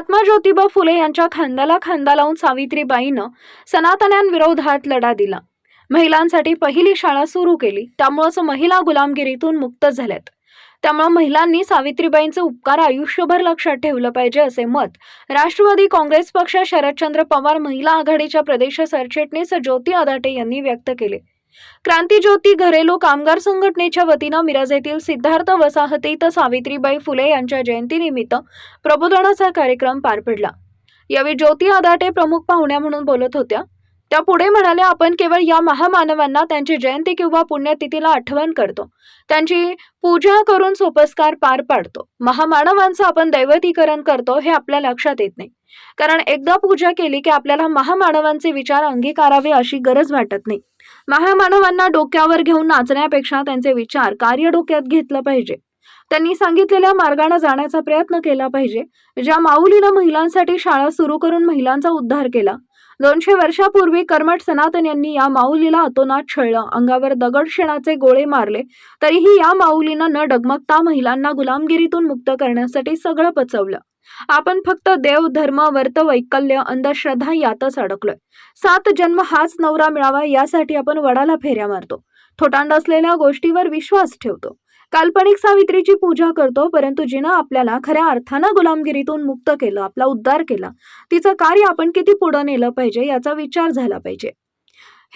महात्मा ज्योतिबा फुले यांच्या खांद्याला खांदा लावून सावित्रीबाईनं सनातन्यांविरोधात लढा दिला. महिलांसाठी पहिली शाळा सुरू केली. त्यामुळंच महिला गुलामगिरीतून मुक्त झाल्यात. त्यामुळे महिलांनी सावित्रीबाईंचे उपकार आयुष्यभर लक्षात ठेवलं पाहिजे असे मत राष्ट्रवादी काँग्रेस पक्ष शरदचंद्र पवार महिला आघाडीच्या प्रदेश सरचिटणीस ज्योती अदाटे यांनी व्यक्त केले. क्रांतीज्योती घरेलू कामगार संघटनेच्या वतीनं मिरज येथील सिद्धार्थ वसाहतीत सावित्रीबाई फुले यांच्या जयंतीनिमित्त प्रबोधनाचा कार्यक्रम पार पडला. यावेळी ज्योती आदाटे प्रमुख पाहुण्या म्हणून बोलत होत्या. त्या पुढे म्हणाल्या आपण केवळ या महामानवांना त्यांची जयंती किंवा पुण्यतिथीला आठवण करतो. त्यांची पूजा करून सोपस्कार पार पाडतो. महामानवांचं आपण दैवतीकरण करतो हे आपल्या लक्षात येत नाही. कारण एकदा पूजा केली की आपल्याला महामानवांचे विचार अंगीकारावे अशी गरज वाटत नाही. महामानवांना डोक्यावर घेऊन नाचण्यापेक्षा त्यांचे विचार कार्य डोक्यात घेतलं पाहिजे. त्यांनी सांगितलेल्या मार्गाने जाण्याचा प्रयत्न केला पाहिजे. ज्या माऊलीनं महिलांसाठी शाळा सुरू करून महिलांचा उद्धार केला. दोनशे वर्षापूर्वी कर्मठ सनातन यांनी या माऊलीला अतोनात छळलं. अंगावर दगड शेणाचे गोळे मारले. तरीही या माऊलीनं न डगमगता महिलांना गुलामगिरीतून मुक्त करण्यासाठी सगळं पचवलं. आपण फक्त देव धर्म वर्त वैकल्य अंधश्रद्धा यातच अडकलोय. सात जन्म हाच नवरा मिळावा यासाठी आपण वडाला फेऱ्या मारतो. थोटांड असलेल्या गोष्टीवर विश्वास ठेवतो. काल्पनिक सावित्रीची पूजा करतो परंतु जिनं आपल्याला खऱ्या अर्थानं गुलामगिरीतून मुक्त केलं आपला उद्धार केला तिचं कार्य आपण किती पुढं नेलं पाहिजे याचा विचार झाला पाहिजे.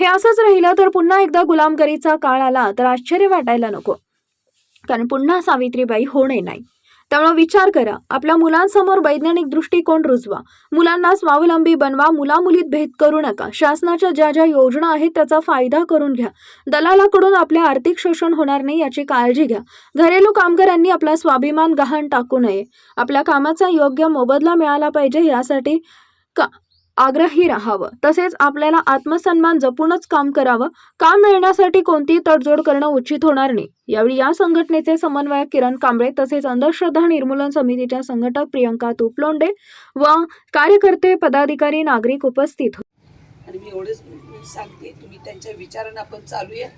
हे असंच राहिलं तर पुन्हा एकदा गुलामगिरीचा काळ आला तर आश्चर्य वाटायला नको. कारण पुन्हा सावित्रीबाई होणे नाही. त्यामुळे विचार करा. आपल्या मुलांसमोर वैज्ञानिक दृष्टिकोन रुजवा. मुलांना स्वावलंबी बनवा. मुलामुलीत भेद करू नका. शासनाच्या ज्या ज्या योजना आहेत त्याचा फायदा करून घ्या. दलालाकडून आपले आर्थिक शोषण होणार नाही याची काळजी घ्या. घरेलू कामगारांनी आपला स्वाभिमान गहाण टाकू नये. आपल्या कामाचा योग्य मोबदला मिळाला पाहिजे यासाठी का आग्रही राहावं. तसेच आपल्याला आत्मसन्मान जपूनच काम करावं. काम मिळण्यासाठी कोणतीही तडजोड करणं उचित होणार नाही. यावेळी या संघटनेचे समन्वयक किरण कांबळे तसेच अंधश्रद्धा निर्मूलन समितीच्या संघटक प्रियंका तुपलोंडे व कार्यकर्ते पदाधिकारी नागरिक उपस्थित होते. आणि मी एवढंच सांगते तुम्ही त्यांच्या विचारानं आपण चालूया.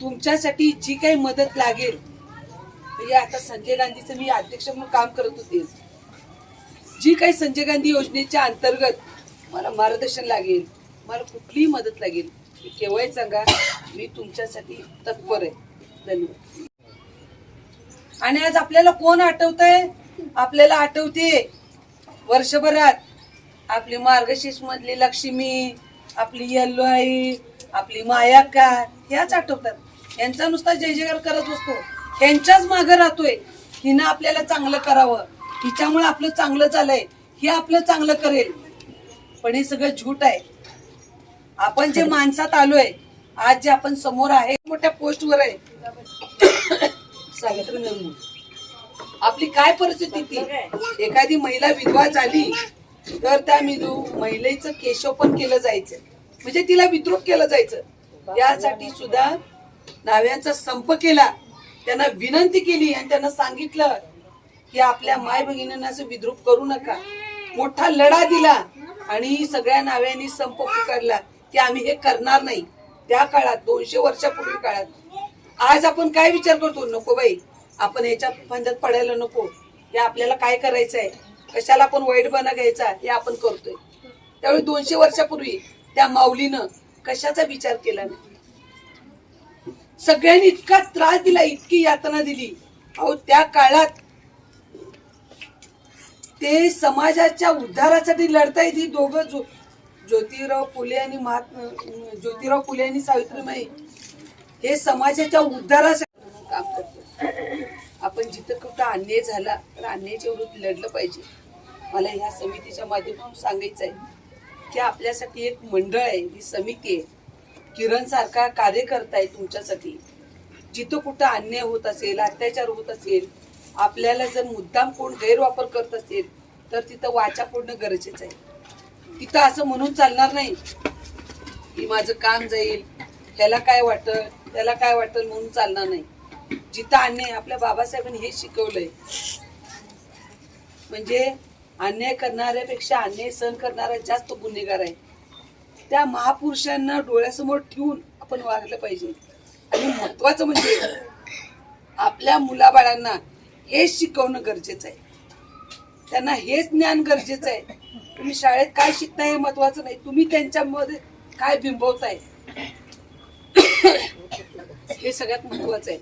तुमच्यासाठी जी काही मदत लागेल म्हणजे आता संजय गांधीचं मी अध्यक्ष म्हणून काम करत होते. जी काही संजय गांधी योजनेच्या अंतर्गत मला मार्गदर्शन लागेल. मला कुठलीही मदत लागेल. केव्हाही सांगा मी तुमच्यासाठी तत्पर आहे. धन्यवाद. आणि आज आपल्याला कोण आठवतंय? आपल्याला आठवते वर्षभरात आपली मार्गशीर्ष मधली लक्ष्मी आपली यल्लो आई आपली मायाका ह्याच आठवतात. यांचा नुसता जय जयकार करत असतो यांच्याच मागं राहतोय. हिनं आपल्याला चांगलं करावं. हिच्यामुळे आपलं चांगलं झालंय. हे आपलं चांगलं करेल. पण हे सगळं झूट आहे. आपण जे माणसात आलोय आज जे आपण समोर आहे मोठ्या पोस्टवर आहे. सावित्री नरमू आपली काय परिस्थिती ती? एखादी महिला विधवा झाली तर त्या मिदू महिलेचं केशवपण केलं जायचं. म्हणजे तिला विद्रोप केलं जायचं. यासाठी सुद्धा नाव्यांचा संप केला. त्यांना विनंती केली आणि त्यांना सांगितलं की आपल्या माय भगिनींना असं विद्रूप करू नका. मोठा लढा दिला. आणि सगळ्या नाव्यांनी संप पुकारला की आम्ही हे करणार नाही. त्या काळात दोनशे वर्षापूर्वी काळात. आज आपण काय विचार करतो? नको बाई. आपण ह्याच्या फंद्यात पडायला नको. हे आपल्याला काय करायचं आहे कशाला आपण वाईट बना घ्यायचा? हे आपण करतोय. त्यावेळी दोनशे वर्षापूर्वी त्या माऊलीनं कशाचा विचार केला नाही? सगळ्यांनी इतका त्रास दिला इतकी यातना दिली. अहो त्या काळात ते समाजाच्या उद्धारासाठी लढतायत ही दोघं जो ज्योतिराव फुले आणि महात्मा ज्योतिराव फुले आणि सावित्रीबाई. हे समाजाच्या उद्धारासाठी काम करतो आपण जिथं कुठं अन्याय झाला तर अन्यायाच्या विरुद्ध लढलं पाहिजे. मला ह्या समितीच्या माध्यमातून सांगायचं आहे की आपल्यासाठी एक मंडळ आहे ही समिती आहे. किरण सारखा कार्यकर्ता आहे तुमच्यासाठी. जिथं कुठं अन्याय होत असेल अत्याचार होत असेल आपल्याला जर मुद्दाम कोण गैरवापर करत असेल तर तिथं वाचा फोडणं गरजेचं आहे. तिथं असं म्हणून चालणार नाही. की माझं काम जाईल त्याला काय वाटल त्याला काय वाटल म्हणून चालणार नाही. जिथं अन्याय आपल्या बाबासाहेबांनी हे शिकवलंय. म्हणजे अन्याय करणाऱ्यापेक्षा अन्याय सहन करणारा जास्त गुन्हेगार आहे. त्या महापुरुषांना डोळ्यासमोर ठेवून आपण वागलं पाहिजे. आणि महत्वाचं म्हणजे आपल्या मुलाबाळांना हे शिकवणं गरजेचं आहे. त्यांना हेच ज्ञान गरजेचं आहे. तुम्ही शाळेत काय शिकताय हे महत्वाचं नाही. तुम्ही त्यांच्यामध्ये काय बिंबवताय? हे सगळ्यात महत्वाचं आहे.